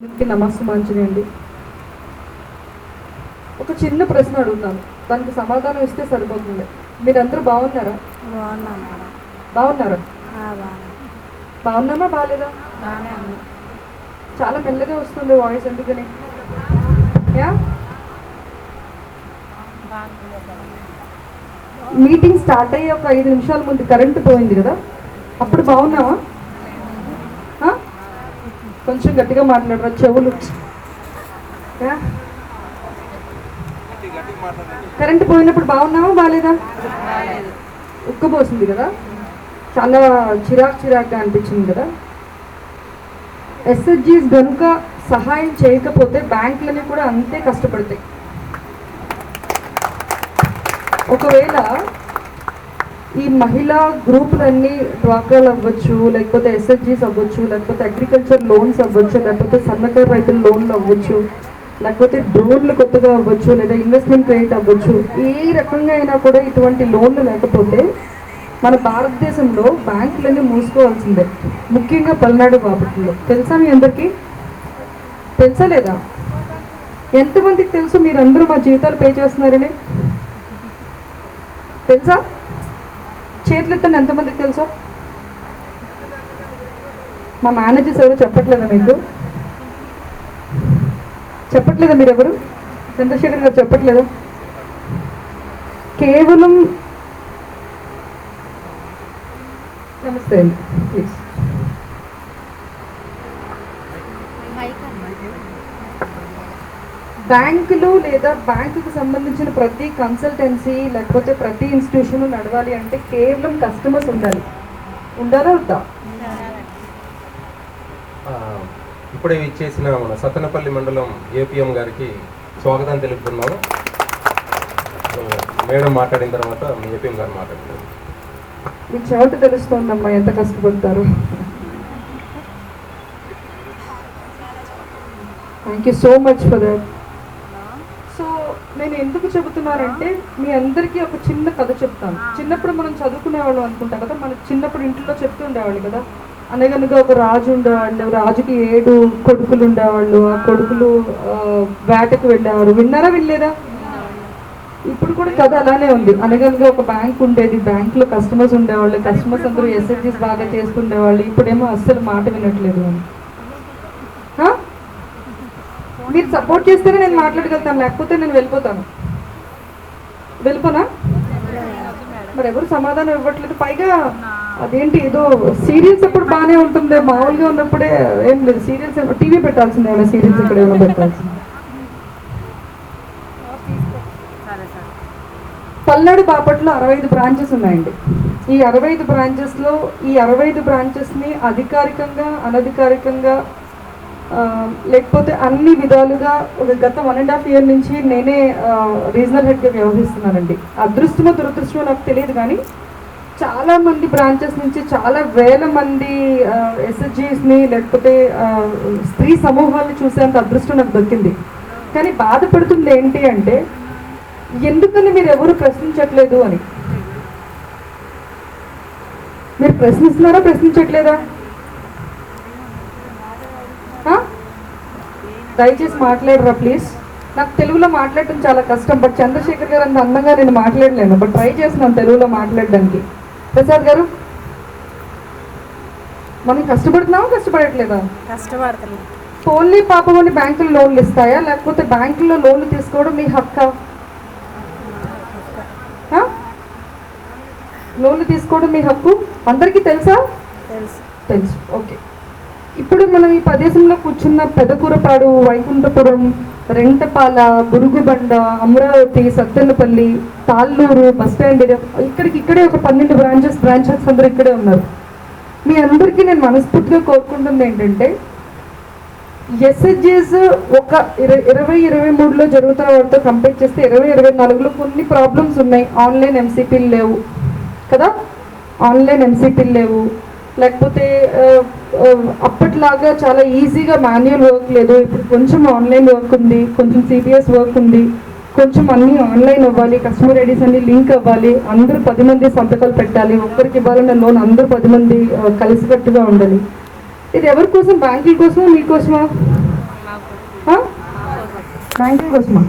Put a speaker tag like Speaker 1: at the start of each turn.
Speaker 1: అందరికీ నమస్సుమాంజలి అండి. ఒక చిన్న ప్రశ్న అడుగుతాను. దానికి సమాధానం ఇస్తే సరిపోతుంది. మీరందరూ బాగున్నారా? బాగున్నారా? బాగున్నామా బాగాలేదా చాలా మెల్లగా వస్తుంది వాయిస్ ఎందుకని యా? మీటింగ్ స్టార్ట్ అయ్యి ఒక ఐదు నిమిషాల ముందు కరెంటు పోయింది కదా. అప్పుడు బాగున్నావా? కొంచెం గట్టిగా మాట్లాడరా చెవులు. కరెంట్ పోయినప్పుడు బాగున్నావా బాగాలేదా ఉక్కపోసింది కదా. చాలా చిరాక్ చిరాక్గా అనిపించింది కదా. ఎస్ఎస్జీస్ కనుక సహాయం చేయకపోతే బ్యాంకులని కూడా అంతే కష్టపడతాయి. ఒకవేళ ఈ మహిళా గ్రూపులన్నీ డ్వాక్రాలు అవ్వచ్చు లేకపోతే ఎస్ఎస్జీస్ అవ్వచ్చు లేకపోతే అగ్రికల్చర్ లోన్స్ అవ్వచ్చు లేకపోతే సన్నకారు రైతుల లోన్లు అవ్వచ్చు లేకపోతే డ్రోన్లు కొత్తగా అవ్వచ్చు లేదా ఇన్వెస్ట్మెంట్ క్రెడిట్ అవ్వచ్చు ఏ రకంగా అయినా కూడా ఇటువంటి లోన్లు లేకపోతే మన భారతదేశంలో బ్యాంకులన్నీ మూసుకోవాల్సిందే. ముఖ్యంగా పల్నాడు బాపట్లో తెలుసా మీ అందరికీ? తెలుసా లేదా? ఎంతమందికి తెలుసు? మీరందరూ మా జీవితాలు పే చేస్తున్నారని? తెలుసా? చేతులు ఎత్తండి ఎంతమందికి తెలుసా? మా మేనేజర్స్ ఎవరు చెప్పట్లేదా మీకు? చెప్పట్లేదా మీరెవరు? చంద్రశేఖర్ గారు చెప్పట్లేదా? కేవలం నమస్తే అండి ప్లీజ్ బ్యాంకులు లేదా బ్యాంకుకు సంబంధించిన ప్రతి కన్సల్టెన్సీ లేకపోతే ప్రతి ఇన్స్టిట్యూషన్ నడవాలి అంటే కేవలం కస్టమర్స్ ఉండాలి. ఉండాలా వద్దా?
Speaker 2: ఆ, ఇప్పుడే ఇచ్చేసిన మన సత్తనపల్లి మండలం ఏపీఎం గారికి స్వాగతం తెలుపుతున్నాము సో, మేడం మాట్లాడిన తర్వాత మీ ఏపీఎం గారు మాట్లాడుతున్నారు.
Speaker 1: మీకు చెవట తెలుస్తోందమ్మా ఎంత కష్టపడతారు. Thank you so much for that నేను ఎందుకు చెబుతున్నానంటే మీ అందరికీ ఒక చిన్న కథ చెప్తాను. చిన్నప్పుడు మనం చదువుకునేవాళ్ళం అనుకుంటాం కదా మన చిన్నప్పుడు ఇంట్లో చెప్తూ ఉండేవాళ్ళు కదా. అనగనగా ఒక రాజు ఉండేవాళ్ళు రాజుకి ఏడు కొడుకులు ఉండేవాళ్ళు ఆ కొడుకులు వేటకు వెళ్ళేవారు. విన్నారా వినలేదా? ఇప్పుడు కూడా కథ అలానే ఉంది. అనగనగా ఒక బ్యాంక్ ఉండేది. బ్యాంక్లో కస్టమర్స్ ఉండేవాళ్ళు. కస్టమర్స్ అందరూ ఎస్ఎస్జీస్ బాగా చేసుకుండేవాళ్ళు ఇప్పుడేమో అస్సలు మాట వినట్లేదు అని? మీరు సపోర్ట్ చేస్తేనే నేను మాట్లాడగలుగుతాను లేకపోతే నేను వెళ్ళిపోతాను. వెళ్ళిపోనా? మరి ఎవరు సమాధానం ఇవ్వట్లేదు. పైగా అదేంటి ఏదో సీరియల్స్ అప్పుడు బాగానే ఉంటుంది. మామూలుగా ఉన్నప్పుడే ఏం లేదు. సీరియల్స్ టీవీ పెట్టాల్సిందే ఏమైనా సీరియల్స్ ఇక్కడ ఏమైనా పెట్టాల్సింది. పల్నాడు బాపట్లో అరవై ఐదు బ్రాంచెస్ ఉన్నాయండి. ఈ అరవై ఐదు బ్రాంచెస్లో ఈ అరవై ఐదు బ్రాంచెస్ని అధికారికంగా అనధికారికంగా లేకపోతే అన్ని విధాలుగా ఒక గత వన్ అండ్ హాఫ్ ఇయర్ నుంచి నేనే రీజనల్ హెడ్గా వ్యవహరిస్తున్నానండి. అదృష్టమో దురదృష్టమో నాకు తెలియదు కానీ చాలా మంది బ్రాంచెస్ నుంచి చాలా వేల మంది ఎస్ఎస్జీస్ని లేకపోతే స్త్రీ సమూహాలను చూసేంత అదృష్టం నాకు దొరికింది. కానీ బాధపడుతుంది ఏంటి అంటే ఎందుకని మీరు ఎవరు ప్రశ్నించట్లేదు అని. మీరు ప్రశ్నిస్తున్నారా ప్రశ్నించట్లేదా ఆ? దయచేసి మాట్లాడరా ప్లీజ్? నాకు తెలుగులో మాట్లాడటం చాలా కష్టం బట్ చంద్రశేఖర్ గారు అంత అందంగా నేను మాట్లాడలేను బట్ ట్రై చేస్తున్నాను తెలుగులో మాట్లాడడానికి. ప్రసాద్ గారు మనం కష్టపడుతున్నామా కష్టపడట్లేదా?
Speaker 3: కష్టపడుతున్నాం
Speaker 1: ఓన్లీ పాపమని బ్యాంకులు లోన్లు ఇస్తాయా లేకపోతే బ్యాంకులో లోన్లు తీసుకోవడం మీ హక్కా? లోన్లు తీసుకోవడం మీ హక్కు? అందరికీ తెలుసా?
Speaker 3: తెలుసు.
Speaker 1: తెలుసు. ఓకే. ఇప్పుడు మనం ఈ ప్రదేశంలో కూర్చున్న Pedakurapadu Vaikunthapuram Rentapalla Gurugubanda Amaravati Sattenapalli Talluru bus stand area, ఇక్కడికి ఇక్కడే ఒక పన్నెండు బ్రాంచెస్ బ్రాంచెస్ అందరూ ఇక్కడే ఉన్నారు. మీ అందరికీ నేను మనస్ఫూర్తిగా కోరుకుంటుంది ఏంటంటే ఎస్హెచ్జిఎస్ ఒక ఇరవై ఇరవై ఇరవై మూడులో జరుగుతున్న వాటితో కంపేర్ చేస్తే ఇరవై ఇరవై నాలుగులో కొన్ని ప్రాబ్లమ్స్ ఉన్నాయి. ఆన్లైన్ ఎంసీపీలు లేవు కదా? ఆన్లైన్ ఎంసీపీలు లేవు. లేకపోతే అప్పట్లాగా చాలా ఈజీగా మాన్యువల్ వర్క్ లేదు. ఇప్పుడు కొంచెం ఆన్లైన్ వర్క్ ఉంది కొంచెం సిపిఎస్ వర్క్ ఉంది. కొంచెం అన్నీ ఆన్లైన్ అవ్వాలి కస్టమర్ ఐడీస్ అన్ని లింక్ అవ్వాలి. అందరూ పది మంది సంతకాలు పెట్టాలి. ఒక్కరికి ఇవ్వాలన్న లోన్ అందరూ పది మంది కలిసికట్టుగా ఉండాలి. ఇది ఎవరి కోసం? బ్యాంకుల కోసమా? మీకోసమా
Speaker 3: మాకు
Speaker 1: ర్యాంకింగ్ కోసమా?